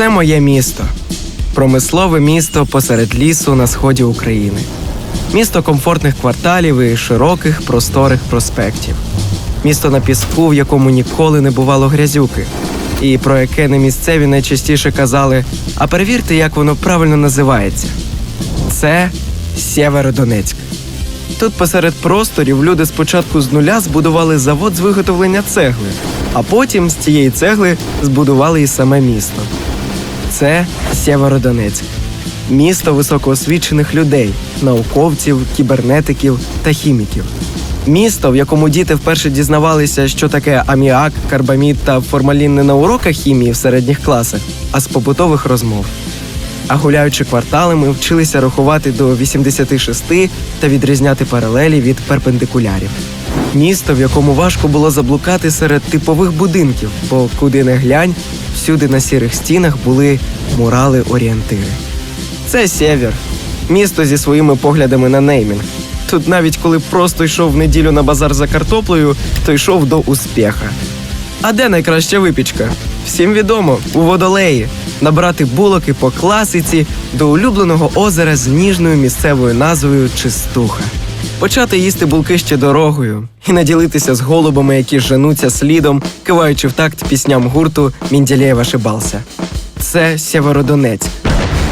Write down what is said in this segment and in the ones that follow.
Це моє місто. Промислове місто посеред лісу на сході України. Місто комфортних кварталів і широких просторих проспектів. Місто на піску, в якому ніколи не бувало грязюки, і про яке не місцеві найчастіше казали: а перевірте, як воно правильно називається. Це Сєверодонецьк. Тут посеред просторів люди спочатку з нуля збудували завод з виготовлення цегли, а потім з цієї цегли збудували і саме місто. Це Сєверодонецьк. Місто високоосвічених людей, науковців, кібернетиків та хіміків. Місто, в якому діти вперше дізнавалися, що таке аміак, карбамід та формалін не на уроках хімії в середніх класах, а з побутових розмов. А гуляючи кварталами, вчилися рахувати до 86 та відрізняти паралелі від перпендикулярів. Місто, в якому важко було заблукати серед типових будинків, бо куди не глянь, всюди на сірих стінах були мурали-орієнтири. Це сєвєр, місто зі своїми поглядами на неймінг. Тут навіть коли просто йшов в неділю на базар за картоплею, то йшов до успіха. А де найкраща випічка? Всім відомо, у водолеї. Набрати булоки по класиці до улюбленого озера з ніжною місцевою назвою Чистуха. Почати їсти булки ще дорогою і наділитися з голубами, які женуться слідом, киваючи в такт пісням гурту Мінділєва Шибался. Це Сєверодонецьк.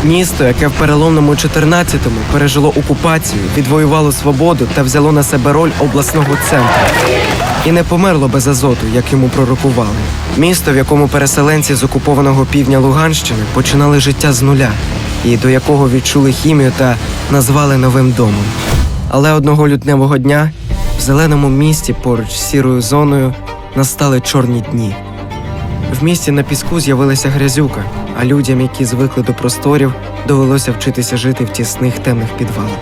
Місто, яке в переломному 14-му пережило окупацію, відвоювало свободу та взяло на себе роль обласного центру. І не померло без азоту, як йому пророкували. Місто, в якому переселенці з окупованого півдня Луганщини починали життя з нуля, і до якого відчули хімію та назвали новим домом. Але одного лютневого дня в зеленому місті поруч з сірою зоною настали чорні дні. В місті на піску з'явилася грязюка, а людям, які звикли до просторів, довелося вчитися жити в тісних темних підвалах.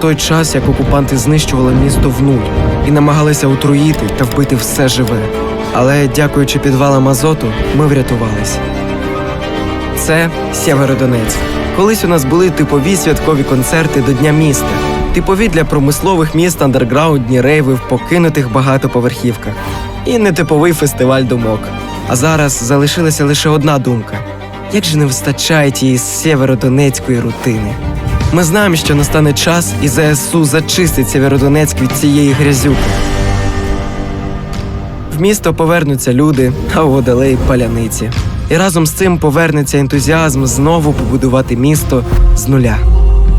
Той час, як окупанти знищували місто в нуль і намагалися отруїти та вбити все живе. Але, дякуючи підвалам азоту, ми врятувалися. Це Сєверодонецьк. Колись у нас були типові святкові концерти до Дня міста, типові для промислових міст андерграундні рейви в покинутих багатоповерхівках і нетиповий фестиваль думок. А зараз залишилася лише одна думка: як же не вистачає тієї сєверодонецької рутини? Ми знаємо, що настане час, і ЗСУ зачистить Сєверодонецьк від цієї грязюки. В місто повернуться люди, а у водолей паляниці. І разом з цим повернеться ентузіазм знову побудувати місто з нуля.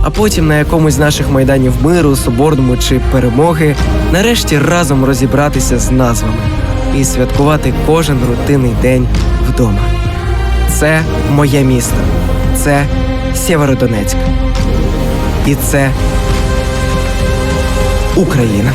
А потім на якомусь з наших майданів миру, соборному чи перемоги, нарешті разом розібратися з назвами і святкувати кожен рутинний день вдома. Це моє місто, це Сєвєродонецьк. І це Україна.